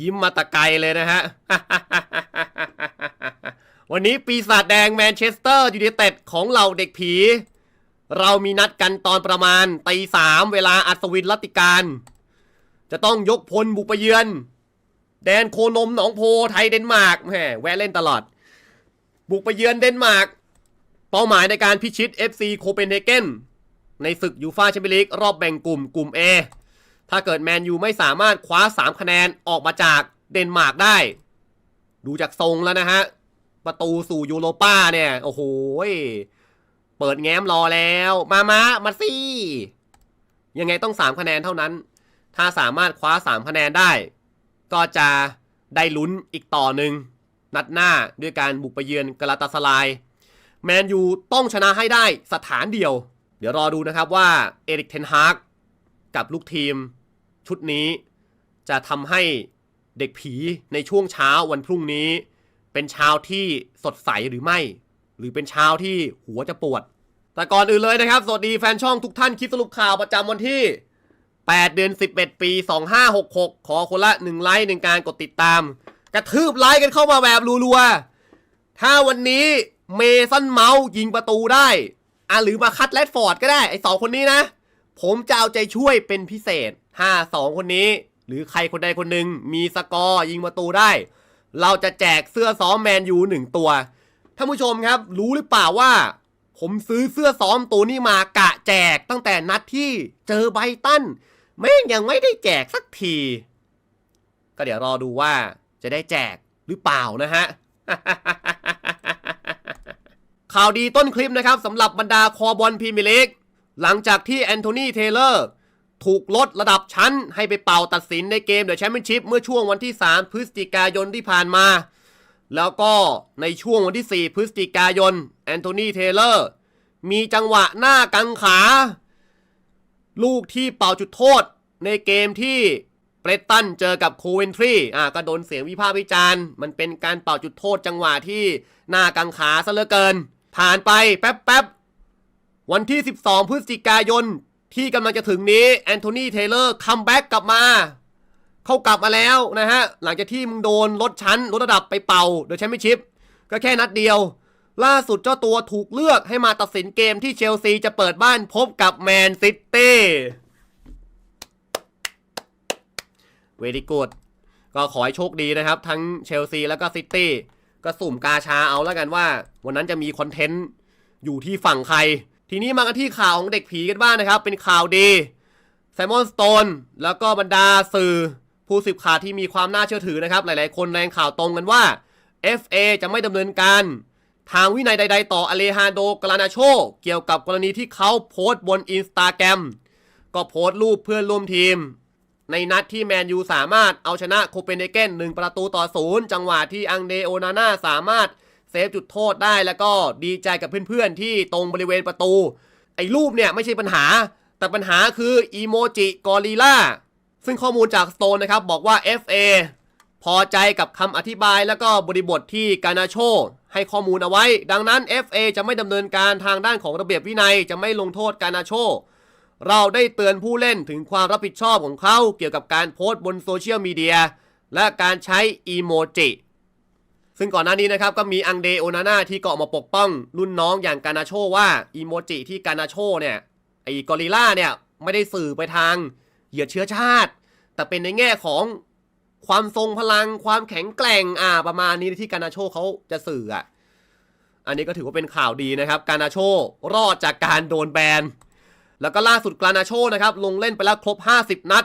ยิ้มมาตะไกลเลยนะฮะ วันนี้ปีศาจแดงแมนเชสเตอร์ยูไนเต็ดของเราเด็กผี เรามีนัดกันตอนประมาณตีสามเวลาอัศวินรัติการ จะต้องยกพลบุกไปเยือน แดนโคนมหนองโพไทยเดนมาร์กแหมแวะเล่นตลอด บุกไปเยือนเดนมาร์กเป้าหมายในการพิชิต FC โคเปนเฮเกนในศึกยูฟาแชมเปี้ยนลีกรอบแบ่งกลุ่มกลุ่ม A ถ้าเกิดแมนยูไม่สามารถคว้า 3 คะแนนออกมาจากเดนมาร์กได้ ดูจากทรงแล้วนะฮะ ประตูสู่ยูโรป้าเนี่ย โอ้โห เปิดแง้มรอแล้ว มามามาสิยังไงต้อง 3 คะแนนเท่านั้น ถ้าสามารถคว้า 3 คะแนนได้ ก็จะได้ลุ้นอีกต่อหนึ่งนัดหน้าด้วยการบุกไปเยือนกาลาตาสลาย แมนยูต้องชนะให้ได้สถานเดียว เดี๋ยวรอดูนะครับว่าเอริกเทนฮากกับลูกทีม ชุดนี้ จะทำให้เด็กผีในช่วงเช้าวันพรุ่งนี้ เป็นเช้าที่สดใสหรือไม่ หรือเป็นเช้าที่หัวจะปวด แต่ก่อนอื่นเลยนะครับ สวัสดีแฟนช่องทุกท่านคลิปสรุปข่าวประจำวันที่ 8 เดือน 11 ปี 2566 ขอคนละ 1 ไลค์หนึ่งการกดติดตาม กระทืบไลค์กันเข้ามาแบบรัวๆถ้าวันนี้เมสันเมาส์ยิงประตูได้อะหรือมาคัดแรดฟอร์ดก็ได้ไอ้สองคนนี้นะ ผมจะเอาใจช่วยเป็นพิเศษถ้าสองคนนี้ หรือใครคนใดคนหนึ่งมีสกอร์ยิงประตูได้ เราจะแจกเสื้อซ้อมแมนยูหนึ่งตัว ท่านผู้ชมครับ รู้หรือเปล่าว่า ผมซื้อเสื้อซ้อมตัวนี้มากะแจกตั้งแต่นัดที่เจอไบตันแม่งยังไม่ได้แจกสักที ก็เดี๋ยวรอดูว่าจะได้แจกหรือเปล่านะฮะข่าวดีต้นคลิปนะครับสำหรับบรรดาคอบอลพรีเมียร์ลีก หลังจากที่แอนโทนีเทเลอร์ถูกลดระดับชั้นให้ไปเป่าตัดสินในเกมเดอะแชมเปี้ยนชิพเมื่อช่วงวันที่ 3 พฤศจิกายนที่ผ่านมา แล้วก็ในช่วงวันที่ 4 พฤศจิกายนแอนโทนีเทเลอร์มีจังหวะหน้ากังขา ลูกที่เป่าจุดโทษในเกมที่เบรตตันเจอกับโคเวนทรีอะก็โดนเสียงวิพากษ์วิจารณ์ มันเป็นการเป่าจุดโทษจังหวะที่หน้ากังขาซะเหลือเกิน ผ่านไปแป๊บแป๊บๆ วันที่ 12 พฤศจิกายนที่กำลังจะถึงนี้แอนโทนีเทเลอร์คัมแบ็กกลับมา เข้ากลับมาแล้วนะฮะ หลังจากที่มึงโดนลดชั้นลดระดับไปเป่าโดยแชมเปี้ยนชิพก็แค่นัดเดียว ล่าสุดเจ้าตัวถูกเลือกให้มาตัดสินเกมที่เชลซีจะเปิดบ้านพบกับแมนซิตี้เวดีกูดก็ขอให้โชคดีนะครับ ทั้งเชลซีแล้วก็ซิตี้ก็สุ่มกาชาเอาแล้วกันว่า วันนั้นจะมีคอนเทนต์อยู่ที่ฝั่งใคร ทีนี้มากันที่ข่าวของเด็กผีกันบ้างนะครับ เป็นข่าวดีไซมอนสโตนแล้วก็บรรดาสื่อผู้สืบข่าวที่มีความน่าเชื่อถือนะครับ หลายๆ คนแรงข่าวตรงกันว่า FA จะไม่ดำเนินการ ทางวินัยใด ๆ ต่ออเลฮานโดกรานาโช เกี่ยวกับกรณีที่เขาโพสต์บนอินสตาแกรมก็โพสต์รูปเพื่อนร่วมทีม ในนัดที่แมนยูสามารถเอาชนะโคเปนเฮเกน1ประตูต่อศูนย์จังหวะที่อังเดโอนาน่าสามารถ เซฟจุดโทษได้แล้วก็ดีใจกับเพื่อนๆที่ตรงบริเวณประตู ไอ้รูปเนี่ยไม่ใช่ปัญหา แต่ปัญหาคืออีโมจิกอริล่าซึ่งข้อมูลจาก Stone นะครับบอกว่า FA พอใจกับคำอธิบายแล้วก็บริบทที่กานาโช ให้ข้อมูลเอาไว้ ดังนั้น FA จะไม่ดำเนินการทางด้านของระเบียบวินัยจะไม่ลงโทษกานาโช เราได้เตือนผู้เล่นถึงความรับผิดชอบของเขาเกี่ยวกับการโพสต์บนโซเชียลมีเดียและการใช้อีโมจิ ซึ่งก่อนหน้านี้นะครับก็มีอังเดโอนาน่าที่ก็ออกมาปกป้องรุ่นน้องอย่างกานาโชว่าอีโมจิที่กานาโชเนี่ยไอ้กอริล่าเนี่ยไม่ได้สื่อไปทางเหยียดเชื้อชาติ แต่เป็นในแง่ของความทรงพลังความแข็งแกร่งอ่าประมาณนี้ที่กานาโชเขาจะสื่ออะอันนี้ก็ถือว่าเป็นข่าวดีนะครับกานาโชรอดจากการโดนแบนแล้วก็ล่าสุดกานาโชนะครับลงเล่นไปแล้วครบ 50 นัด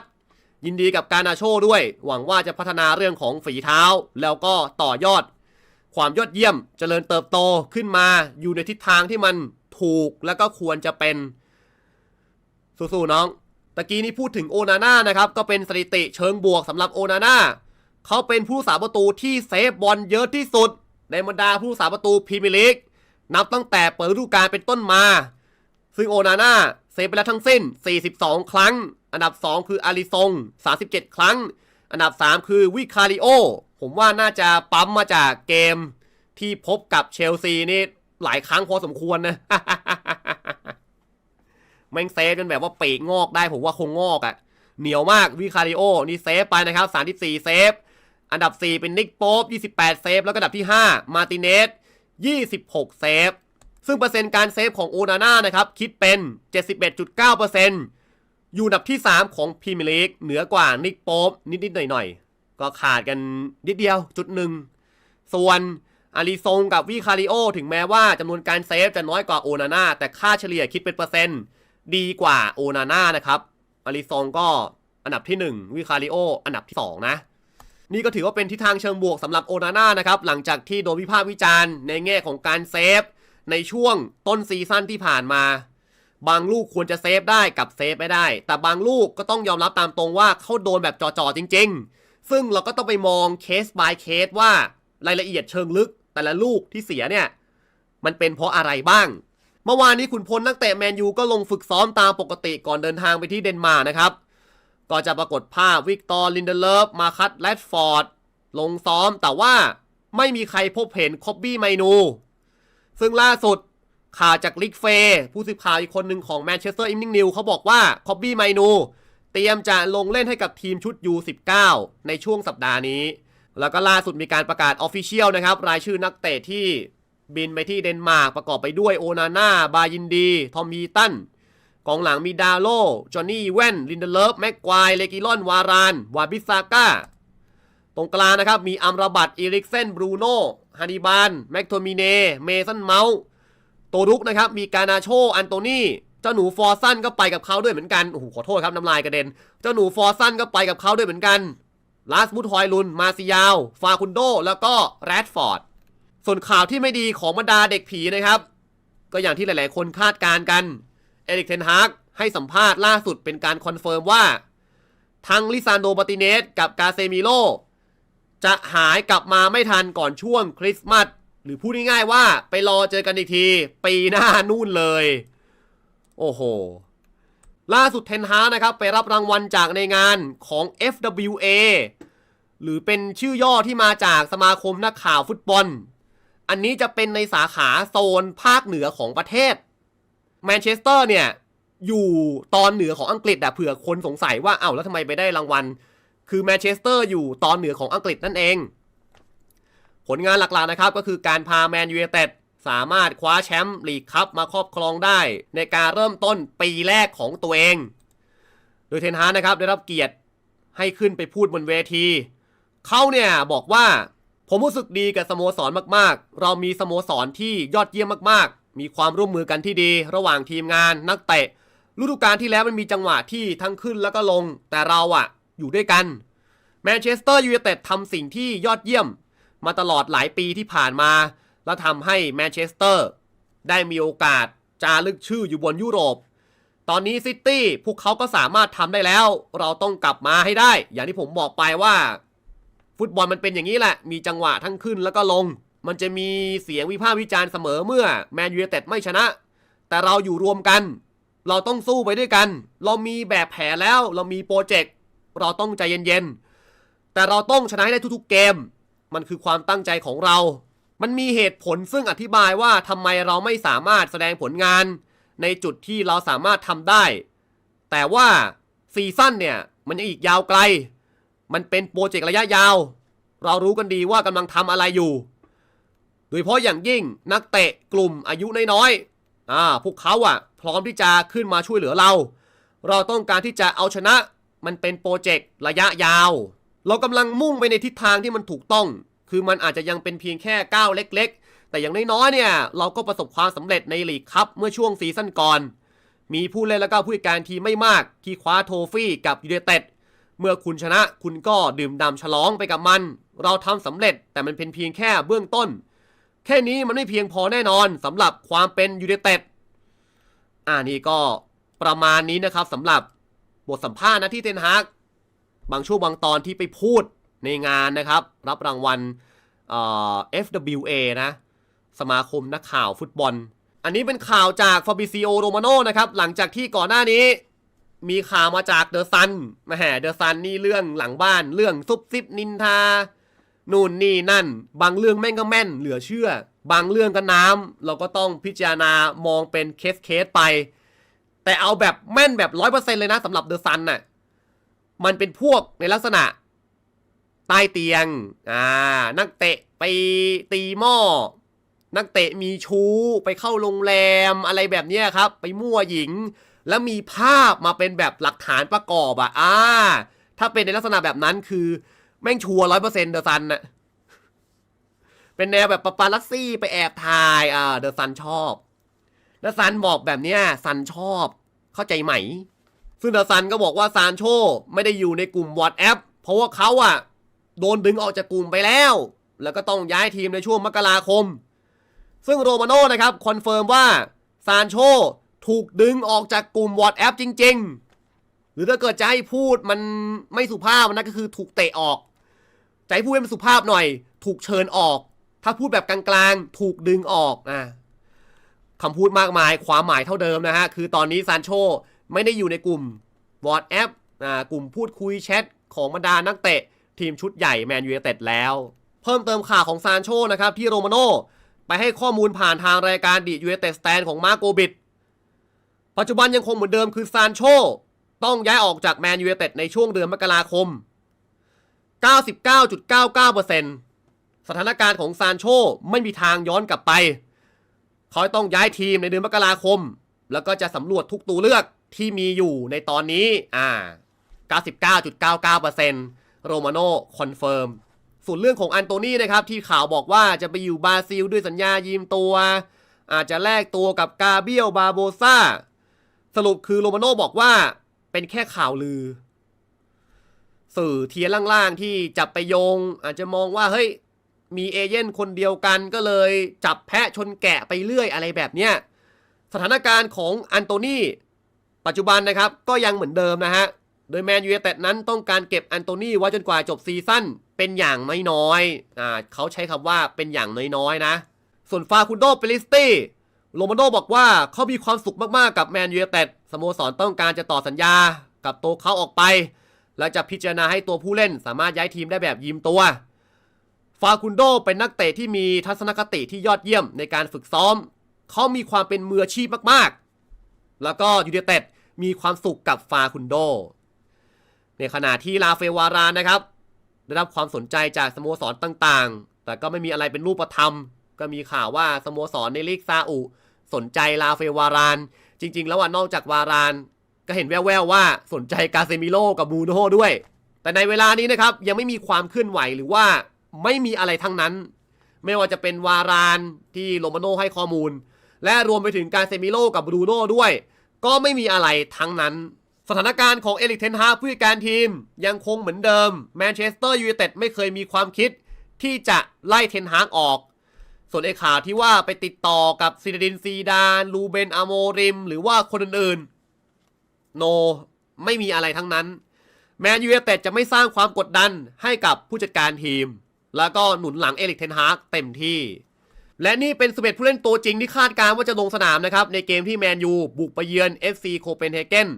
ยินดีกับกานาโชด้วย หวังว่าจะพัฒนาเรื่องของฝีเท้า แล้วก็ต่อยอด ความยอดเยี่ยมเจริญเติบโตขึ้นมาอยู่ในทิศทางที่มันถูกแล้วก็ควรจะเป็น สู้ๆน้อง ตะกี้นี้พูดถึงโอนาน่านะครับ ก็เป็นสถิติเชิงบวกสำหรับโอนาน่าเขาเป็นผู้สาประตูที่เซฟบอลเยอะที่สุด ในบรรดาผู้สาประตูพรีเมียร์ลีกนับตั้งแต่เปิดฤดูกาลเป็นต้นมา ซึ่งโอนาน่าเซฟไปแล้วทั้งสิ้น 42 ครั้ง อันดับ 2 คืออาริซง 37 ครั้ง อันดับ 3 คือวิคาริโอ ผมว่าน่าจะปั๊มมาจากเกมที่พบกับเชลซีนี่หลายครั้งพอสมควรนะแม่งเซฟจนแบบว่าปีกงอกได้ผมว่าคงงอกอะ่ะ เหนียวมากวิคาริโอ นี่เซฟไปนะครับ 34 เซฟ อันดับ 4 เป็นนิกโป๊บ28 เซฟ แล้วก็อันดับที่ 5 มาติเนส 26 เซฟ ซึ่งเปอร์เซ็นต์การเซฟของโอนาน่านะครับ คิดเป็น 71.9%อยู่อันดับที่ 3 ของพรีเมียร์ลีกเหนือกว่านิกโป๊บนิดๆหน่อยๆ ก็ขาดกันนิดเดียวจุดหนึ่ง ส่วนอาริซงกับวิคาริโอ ถึงแม้ว่าจำนวนการเซฟจะน้อยกว่าโอนาน่าแต่ค่าเฉลี่ยคิดเป็นเปอร์เซ็นต์ ดีกว่าโอนาน่านะครับอาริซงก็อันดับที่ 1 วิคาริโอ อันดับที่ 2 นะ นี่ก็ถือว่าเป็นทิศทางเชิงบวกสำหรับโอนาน่านะครับ หลังจากที่โดนวิพากษ์วิจารณ์ในแง่ของการเซฟ ในช่วงต้นซีซั่นที่ผ่านมา บางลูกควรจะเซฟได้กับเซฟไม่ได้ แต่บางลูกก็ต้องยอมรับตามตรงว่าเขาโดนแบบจ่อๆจริง ๆ ซึ่งเราก็ต้องไปมองเคส by เคสว่ารายละเอียดเชิงลึก แต่ละลูกที่เสียเนี่ย มันเป็นเพราะอะไรบ้าง เมื่อวานนี้ขุนพลนักเตะแมนยูก็ลงฝึกซ้อมตามปกติก่อนเดินทางไปที่เดนมาร์กนะครับ ก็จะปรากฏภาพวิกตอร์ลินเดเลฟมาคัตแรดฟอร์ดลงซ้อมแต่ว่าไม่มีใครพบเห็นคอบบี้ไมนู ซึ่งล่าสุดข่าวจากลิกเฟย์ผู้สื่อข่าวอีกคนหนึ่งของแมนเชสเตอร์อิ n นิ่งนิวเขาบอกว่าคอบบี้ไมนู เตรียมจะลงเล่นให้กับทีมชุด U19 ในช่วงสัปดาห์นี้ แล้วก็ล่าสุดมีการประกาศออฟฟิเชียลนะครับ รายชื่อนักเตะที่บินไปที่เดนมาร์กประกอบไปด้วยโอนาน่า บายินดี ทอมฮีตัน กองหลังมีดาโล จอห์นนี่แว่น ลินเดเลฟ แม็กควาย เลกิลอน วาราน วาบิซาก้า ตรงกลางนะครับ มีอัมราบัตอีริกเซน บรูโน่ฮานิบาน แม็กโทมิเน เมสันเมาส์ตัวรุกนะครับ มีกานาโช อันโตนี เจ้าหนูฟอร์ซันก็ไปกับเขาด้วยเหมือนกันโอ้โหขอโทษครับน้ำลายกระเด็น เจ้าหนูฟอร์ซันก็ไปกับเขาด้วยเหมือนกันลาสมุทฮอยลุน มาซิยาว ฟาคุนโด แล้วก็แรดฟอร์ด ส่วนข่าวที่ไม่ดีของบรรดาเด็กผีนะครับ ก็อย่างที่หลาย ๆ คนคาดการกัน เอริกเทนฮากให้สัมภาษณ์ล่าสุดเป็นการคอนเฟิร์มว่า ทั้งลิซานโดปาติเนสกับกาเซมิโล จะหายกลับมาไม่ทันก่อนช่วงคริสต์มาสหรือพูดง่าย ๆ ว่าไปรอเจอกันอีกทีปีหน้านู่นเลย โอ้โห ล่าสุดเทนฮานะครับ ไปรับรางวัลจากในงานของ FWA หรือเป็นชื่อย่อที่มาจากสมาคมนักข่าวฟุตบอล อันนี้จะเป็นในสาขาโซนภาคเหนือของประเทศ แมนเชสเตอร์เนี่ย อยู่ตอนเหนือของอังกฤษอะเผื่อคนสงสัยว่าเอ้าแล้วทำไมไปได้รางวัล คือแมนเชสเตอร์อยู่ตอนเหนือของอังกฤษนั่นเอง ผลงานหลักๆนะครับก็คือการพาแมนยูไนเต็ด สามารถคว้าแชมป์ลีกคัพมาครอบครองได้ ในการเริ่มต้นปีแรกของตัวเอง โดยเทนฮากนะครับได้รับเกียรติให้ขึ้นไปพูดบนเวที เขาเนี่ยบอกว่าผมรู้สึกดีกับสโมสรมากๆ เรามีสโมสรที่ยอดเยี่ยมมากๆ มีความร่วมมือกันที่ดี ระหว่างทีมงานนักเตะฤดูกาลที่แล้วมันมีจังหวะที่ทั้งขึ้นแล้วก็ลง แต่เราอะอยู่ด้วยกันแมนเชสเตอร์ยูไนเต็ดทำสิ่งที่ยอดเยี่ยม มาตลอดหลายปีที่ผ่านมา และทำให้แมนเชสเตอร์ได้มีโอกาสจารึกชื่ออยู่บนยุโรป ตอนนี้ซิตี้พวกเขาก็สามารถทำได้แล้ว เราต้องกลับมาให้ได้ อย่างที่ผมบอกไปว่า ฟุตบอลมันเป็นอย่างนี้แหละ มีจังหวะทั้งขึ้นแล้วก็ลง มันจะมีเสียงวิพากษ์วิจารณ์เสมอเมื่อแมนยูเต็ดไม่ชนะ แต่เราอยู่รวมกัน เราต้องสู้ไปด้วยกัน เรามีแบบแผนแล้ว เรามีโปรเจกต์ เราต้องใจเย็นๆ แต่เราต้องชนะให้ได้ทุกๆเกม มันคือความตั้งใจของเรา มันมีเหตุผลซึ่งอธิบายว่าทำไมเราไม่สามารถแสดงผลงาน ในจุดที่เราสามารถทำได้ แต่ว่าซีซั่นเนี่ยมันยังอีกยาวไกล มันเป็นโปรเจกต์ระยะยาว เรารู้กันดีว่ากำลังทำอะไรอยู่ โดยเฉพาะอย่างยิ่งนักเตะกลุ่มอายุน้อยๆอ่าพวกเขาอะ พร้อมที่จะขึ้นมาช่วยเหลือเรา เราต้องการที่จะเอาชนะ มันเป็นโปรเจกต์ระยะยาว เรากำลังมุ่งไปในทิศทางที่มันถูกต้อง คือมันอาจจะยังเป็นเพียงแค่ก้าวเล็ก ๆ แต่อย่างน้อยๆเนี่ยเราก็ประสบความสำเร็จในลีกคัพเมื่อช่วงซีซั่นก่อน มีผู้เล่นและก็ผู้จัดการทีมไม่มาก ที่คว้าโทฟี่กับยูไนเต็ดเมื่อคุณชนะคุณก็ดื่มด่ำฉลองไปกับมัน เราทำสำเร็จแต่มันเป็นเพียงแค่เบื้องต้น แค่นี้มันไม่เพียงพอแน่นอนสำหรับความเป็นยูไนเต็ดอ่านี่ก็ประมาณนี้นะครับสำหรับบทสัมภาษณ์นะที่เทนฮากบางช่วงบางตอนที่ไปพูด ในงานนะครับ รับรางวัลเอ่อ FWA นะ สมาคมนักข่าวฟุตบอล อันนี้เป็นข่าวจากฟาบิซิโอโรมาโนนะครับ หลังจากที่ก่อนหน้านี้ มีข่าวมาจากเดอะซันมาแห่เดอะซันนี่เรื่องหลังบ้านเรื่องซุบซิบนินทานู่นนี่นั่น บางเรื่องแม่งก็แม่นเหลือเชื่อ บางเรื่องก็น้ำเราก็ต้องพิจารณามองเป็นเคสเคสไป แต่เอาแบบแม่นแบบร้อยเปอร์เซ็นเลยนะสำหรับเดอะซันน่ะมันเป็นพวกในลักษณะ ใต้เตียง อ่า นักเตะไปตีหม้อ นักเตะมีชู้ไปเข้าโรงแรมอะไรแบบเนี้ยครับ ไปมั่วหญิง แล้วมีภาพมาเป็นแบบหลักฐานประกอบอะอ่า ถ้าเป็นในลักษณะแบบนั้นคือ แม่งชัวร้อยเปอร์เซ็นต์เดอะซันน่ะเป็นแนวแบบปาปาลัสซี่ไปแอบถ่าย อ่า เดอะซันชอบ แล้วซันบอกแบบเนี้ยซันชอบ เข้าใจไหม ซึ่งเดอะซันก็บอกว่าซานโชไม่ได้อยู่ในกลุ่มวอ s แอปเพราะว่าเขาอะ โดนดึงออกจากกลุ่มไปแล้ว แล้วก็ต้องย้ายทีมในช่วงมกราคม ซึ่งโรมาโน่นะครับคอนเฟิร์มว่าซานโชถูกดึงออกจากกลุ่มวอ s แอปจริง ๆ หรือถ้าเกิดจะให้พูดมันไม่สุภาพนะก็คือถูกเตะออกจะให้พูดให้มันสุภาพหน่อย ถูกเชิญออก ถ้าพูดแบบกลางๆ ถูกดึงออกอะคำพูดมากมายความหมายเท่าเดิมนะฮะ คือตอนนี้ซานโชไม่ได้อยู่ในกลุ่มวอ s แอปอ่ากลุ่มพูดคุยแชทของบรรดานักเตะ ทีมชุดใหญ่แมนยู i นเต็ดแล้ว เพิ่มเติมข่าวของซานโชนะครับที่โรมาโน่ไปให้ข้อมูลผ่านทางรายการดิยู i นเต็ดสแตนของมาโกบิดปัจจุบันยังคงเหมือนเดิมคือซานโชต้องย้ายออกจากแมนยู i นเต็ดในช่วงเดือนมกราคม 99.99%สถานการณ์ของซานโชไม่มีทางย้อนกลับไป เขาต้องย้ายทีมในเดือนมกราคม แล้วก็จะสำรวจทุกตัวเลือกที่มีอยู่ในตอนนี้ อ่า 99.99% โรมาโน่คอนเฟิร์มส่วนเรื่องของอันโตนี่นะครับที่ข่าวบอกว่าจะไปอยู่บราซิลด้วยสัญญายืมตัว อาจจะแลกตัวกับกาเบียลบาโบซาสรุปคือโรมาโน่บอกว่าเป็นแค่ข่าวลือ สื่อเทียร์ล่างๆที่จับไปโยง อาจจะมองว่าเฮ้ยมีเอเย่นคนเดียวกันก็เลยจับแพะชนแกะไปเรื่อยอะไรแบบเนี้ยสถานการณ์ของอันโตนี่ปัจจุบันนะครับก็ยังเหมือนเดิมนะฮะ โดยแมนยู i นเต็ดนั้นต้องการเก็บอันโตนี่ไว้จนกว่าจบซีซั่นเป็นอย่างน้อยๆอ่าเขาใช้คำว่าเป็นอย่างน้อยๆนะ ส่วนฟาคุนโดเปลิสตี้โรมาโดบอกว่าเขามีความสุขมากๆกับแมนยู i นเต็ดสโมสรต้องการจะต่อสัญญากับตัวเขาออกไป และจะพิจารณาให้ตัวผู้เล่นสามารถย้ายทีมได้แบบยืมตัว ฟาคุนโดเป็นนักเตะที่มีทัศนคติที่ยอดเยี่ยมในการฝึกซ้อม เขามีความเป็นมืออาชีพมากๆ แล้วก็ยูเนเต็ดมีความสุขกับฟาคุนโด ในขณะที่ลาเฟวารานนะครับ ได้รับความสนใจจากสโมสรต่างๆ แต่ก็ไม่มีอะไรเป็นรูปธรรม ก็มีข่าวว่าสโมสรในลีกซาอุสนใจลาเฟวาราน จริง ๆ แล้วว่านอกจากวาราน ก็เห็นแว่วๆว่าสนใจกาเซมิโลกับบูโน่ด้วย แต่ในเวลานี้นะครับยังไม่มีความเคลื่อนไหวหรือว่าไม่มีอะไรทั้งนั้น ไม่ว่าจะเป็นวารานที่โรมาโน่ให้ข้อมูล และรวมไปถึงการเซมิโลกับบรูโน่ด้วย ก็ไม่มีอะไรทั้งนั้น สถานการณ์ของเอริกเทนฮาผู้จัดการทีมยังคงเหมือนเดิมแมนเชสเตอร์ยูไนเต็ดไม่เคยมีความคิดที่จะไล่เทนฮากออก ส่วนไอ้ข่าวที่ว่าไปติดต่อกับซินดินซีดานลูเบนอาโมริม หรือว่าคนอื่นๆโน ไม่มีอะไรทั้งนั้น แมนยูไนเต็ดจะไม่สร้างความกดดันให้กับผู้จัดการทีม แล้วก็หนุนหลังเอริกเทนฮากเต็มที่ และนี่เป็นสเปผู้เล่นตัวจริงที่คาดการณ์ว่าจะลงสนามนะครับในเกมที่แมนยูบุกไปเยือน FC โคเปนเฮเกน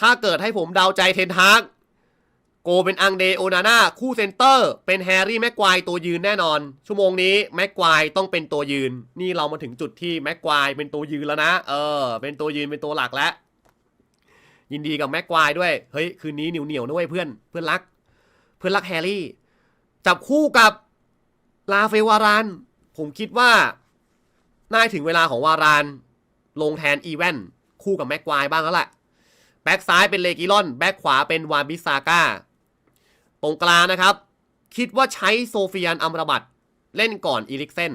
ถ้าเกิดให้ผมเดาใจเทนฮากโกเป็นอังเดโอนาน่าคู่เซนเตอร์ เป็นแฮร์รี่แม็กควายตัวยืนแน่นอน ชั่วโมงนี้แม็กควายต้องเป็นตัวยืน นี่เรามาถึงจุดที่แม็กควายเป็นตัวยืนแล้วนะ เออ เป็นตัวยืนเป็นตัวหลักแล้ว ยินดีกับแม็กควายด้วย เฮ้ย คืนนี้เหนียวเหนียวนะเว้ยเพื่อน เพื่อนรัก เพื่อนรักแฮร์รี่ จับคู่กับลาเฟวาราน ผมคิดว่า น่าถึงเวลาของวาราน ลงแทนอีเวนคู่กับแม็กควายบ้างแล้วแหละ บ็กซ้ายเป็นเลกิลอน แบ็กขวาเป็นวานบิซาก้า ตรงกลางนะครับ คิดว่าใช้โซเฟียนอัมรบัตเล่นก่อนอีริกเซน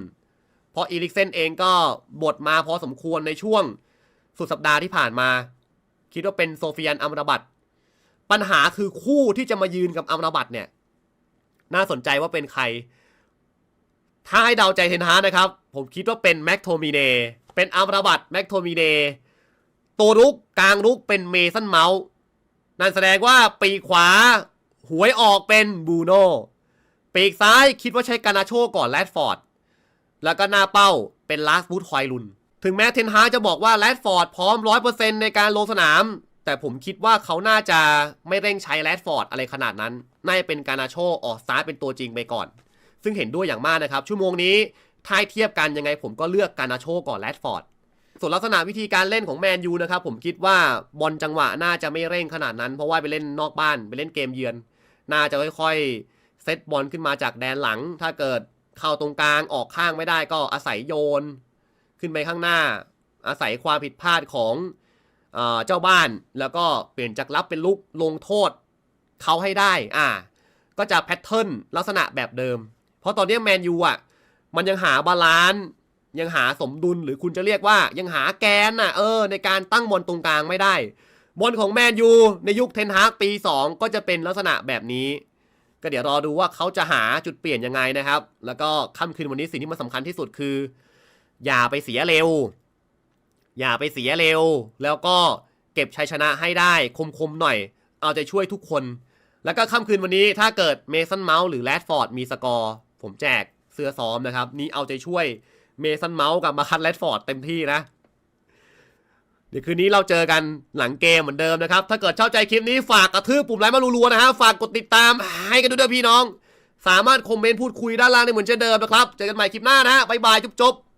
เพราะอีริกเซนเองก็บทมาพอสมควรในช่วงสุดสัปดาห์ที่ผ่านมา คิดว่าเป็นโซเฟียนอัมรบัตปัญหาคือคู่ที่จะมายืนกับอัมรบัตเนี่ย น่าสนใจว่าเป็นใคร ถ้าให้เดาใจเทนฮานะครับ ผมคิดว่าเป็นแม็กโทมิเนเป็นอัมรบัตแม็กโทมิเน ตัวรุกกลางรุกเป็นเมสันเมาส์นั่นแสดงว่าปีกขวาหวยออกเป็นบูโน่ปีกซ้ายคิดว่าใช้กานาโชก่อนแรดฟอร์ด แล้วก็หน้าเป้าเป็นลาสบูธคอยลุน ถึงแม้เทนฮาจะบอกว่าแรดฟอร์ดพร้อม 100%ในการลงสนาม แต่ผมคิดว่าเขาน่าจะไม่เร่งใช้แรดฟอร์ดอะไรขนาดนั้น น่าจะเป็นกานาโชออกสตาร์เป็นตัวจริงไปก่อน ซึ่งเห็นด้วยอย่างมากนะครับ ชั่วโมงนี้ถ้าให้เทียบกันยังไงผมก็เลือกกานาโชก่อนแรดฟอร์ด ส่วนลักษณะวิธีการเล่นของแมนยูนะครับผมคิดว่าบอลจังหวะน่าจะไม่เร่งขนาดนั้น เพราะว่าไปเล่นนอกบ้านไปเล่นเกมเยือน น่าจะค่อยๆเซตบอลขึ้นมาจากแดนหลัง ถ้าเกิดเข้าตรงกลางออกข้างไม่ได้ก็อาศัยโยน ขึ้นไปข้างหน้า อาศัยความผิดพลาดของเอเจ้าบ้านแล้วก็เปลี่ยนจากรับเป็นลุกลงโทษเขาให้ได้อ่าก็จะแพทเทิร์นลักษณะแบบเดิม เพราะตอนนี้แมนยูอะมันยังหาบาลานซ์ ยังหาสมดุลหรือคุณจะเรียกว่ายังหาแกนน่ะเออในการตั้งบอลตรงกลางไม่ได้บอลของแมนยูในยุคเทนฮากปี 2 ก็จะเป็นลักษณะแบบนี้ ก็เดี๋ยวรอดูว่าเขาจะหาจุดเปลี่ยนยังไงนะครับ แล้วก็ค่ำคืนวันนี้สิ่งที่มันสำคัญที่สุดคือ อย่าไปเสียเร็ว อย่าไปเสียเร็ว แล้วก็เก็บชัยชนะให้ได้คมๆหน่อย เอาใจช่วยทุกคน แล้วก็ค่ำคืนวันนี้ถ้าเกิดเมสันเมาส์หรือแรดฟอร์ดมีสกอร์ ผมแจกเสื้อซ้อมนะครับ นี่เอาใจช่วย เมสันเมาส์กับมาคัตแรดฟอร์ดเต็มที่นะเดี๋ยวคืนนี้เราเจอกันหลังเกมเหมือนเดิมนะครับ ถ้าเกิดชอบใจคลิปนี้ฝากกระทืบปุ่มไลค์มารัวๆนะฮะ ฝากกดติดตามให้กันด้วยพี่น้อง สามารถคอมเมนต์พูดคุยด้านล่างได้เหมือนเช่นเดิมนะครับ เจอกันใหม่คลิปหน้านะฮะบ๊ายบายจุ๊บๆ